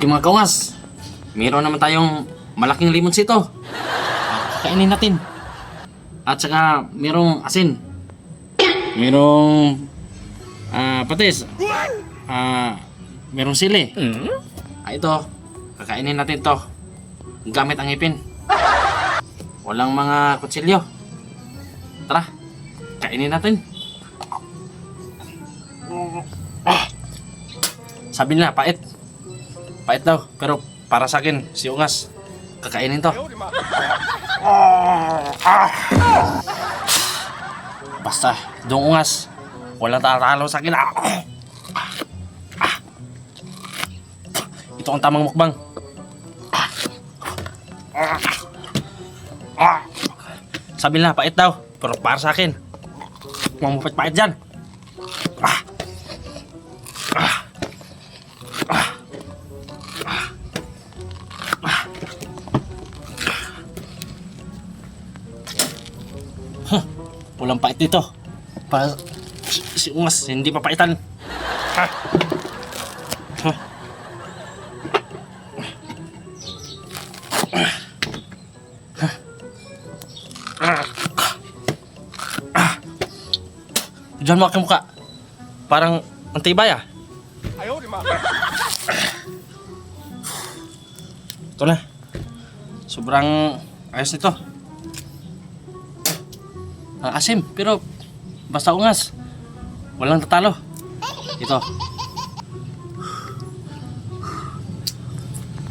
Yung mga kaungas, meron naman tayong malaking limon sito. Kainin natin. At saka merong asin. Merong ah patis. Ah, merong sili. Ah, ito, kakainin natin to. Gamit ang ipin. Walang mga kutsilyo. Tara, kainin natin. Ah, sabi nila, pait. Pait daw, pero para sa akin, si Ungas, kakainin to. Basta, doong Ungas, walang tatalo sa akin. Ito ang tamang mukbang. Sabi nila, pait daw, pero para sa akin, mamupait-pait dyan. Walang pait dito. Para si, Ungas, hindi papaitan. Ha? Ha? Diyan mo aking mukha. Parang ang tibay ah. Ito na. Sobrang ayos nito. Ang asim, pero basta ungas. Walang tatalo. Ito.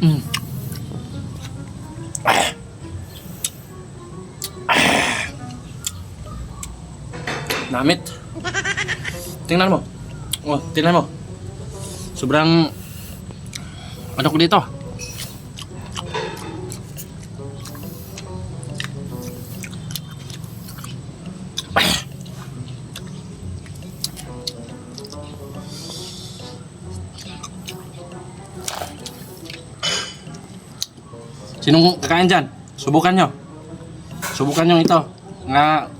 Mm. Namit. Tingnan mo. Oh, tingnan mo. Sobrang ano ko dito? Sinong kakain dyan? Subukan nyo. Subukan nyo ito. Nga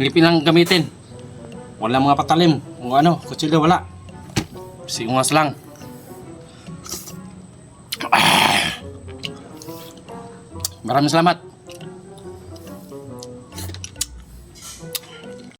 ngipin lang gamitin. Wala mga patalim. O ano, kutsilyo wala. Singas lang. Maraming salamat.